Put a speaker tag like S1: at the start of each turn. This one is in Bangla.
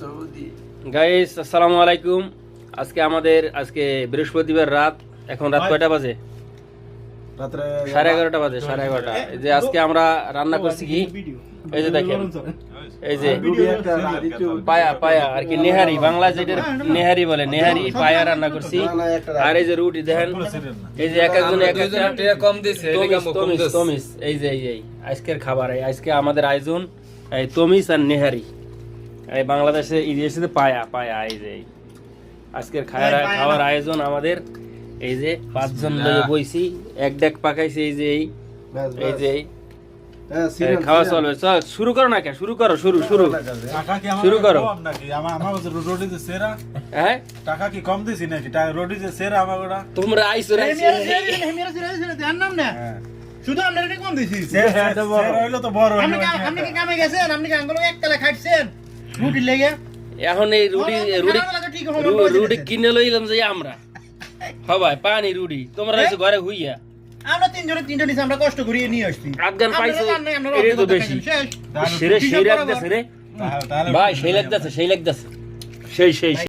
S1: সৌদি।
S2: গাইস আসসালামু আলাইকুম। আজকে আমাদের আজকে বৃহস্পতিবার রাত। এখন রাত কয়টা বাজে? সাড়ে এগারোটা বাজে সাড়ে এগারোটা। যে আজকে আমরা রান্না করছি কি? এই যে দেখেন। এই যে
S3: চুল।
S2: পায়া পায়া আর কি নেহারি বাংলা যেটা নেহারি বলে নেহারি পায়া রান্না করছি। আর এই যে রুটি দেখেন। এই যে এক একজন এক
S1: কম দিছে
S2: তমিস তমিস তমিস এই যে এই আজকের খাবার আজকে আমাদের আয়োজন এই তমিস আর নেহারি। এই বাংলাদেশে ইতিহাসে পায়া পায়া এই যে আজকের খাওয়ার খাওয়ার আয়োজন আমাদের। এই যে পাঁচজন লয়ে বইছি এক ডেক পাকাইছি এই যে এই এই যে
S3: হ্যাঁ,
S2: খাওয়া। চলবে। চল শুরু করো না কে শুরু করো শুরু শুরু।
S4: টাকা কি
S2: শুরু করো।
S4: কম নাকি? আমার আমার কাছে রোডি যে সেরা।
S2: হ্যাঁ?
S4: টাকা কি কম দিছি নাকি? টাকা রোডি যে সেরা আমার ওটা
S2: তোমরা আইসো না
S4: হ্যাঁ।
S5: শুধু আপনারা কম দিছি।
S4: সেরা সেরা হইল তো বড়
S5: আপনি কি- কামে গেছেন? আপনি কি আঙ্গুলো এক তালা খাইছেন রুটি লেগে?
S2: এখন এই রুটি রুটি
S5: খানা লাগা ঠিক হবে,
S2: রু-
S5: বলে
S2: রুটি কিনে লইলাম যে আমরা। হবাই পানি রুটি। তোমরা এসে ঘরে হুইয়া
S5: আমরা তিনজনে তিনটা নিছি আমরা কষ্ট করিয়ে নিয়ে আসছি।
S2: আফগান পাইছো এটাই তো বেশি।
S5: শেষ।
S2: সেরে সেই লাগতেছে রে। ভাই সেই লাগতেছে সেই লাগতেছে। সেই সেই।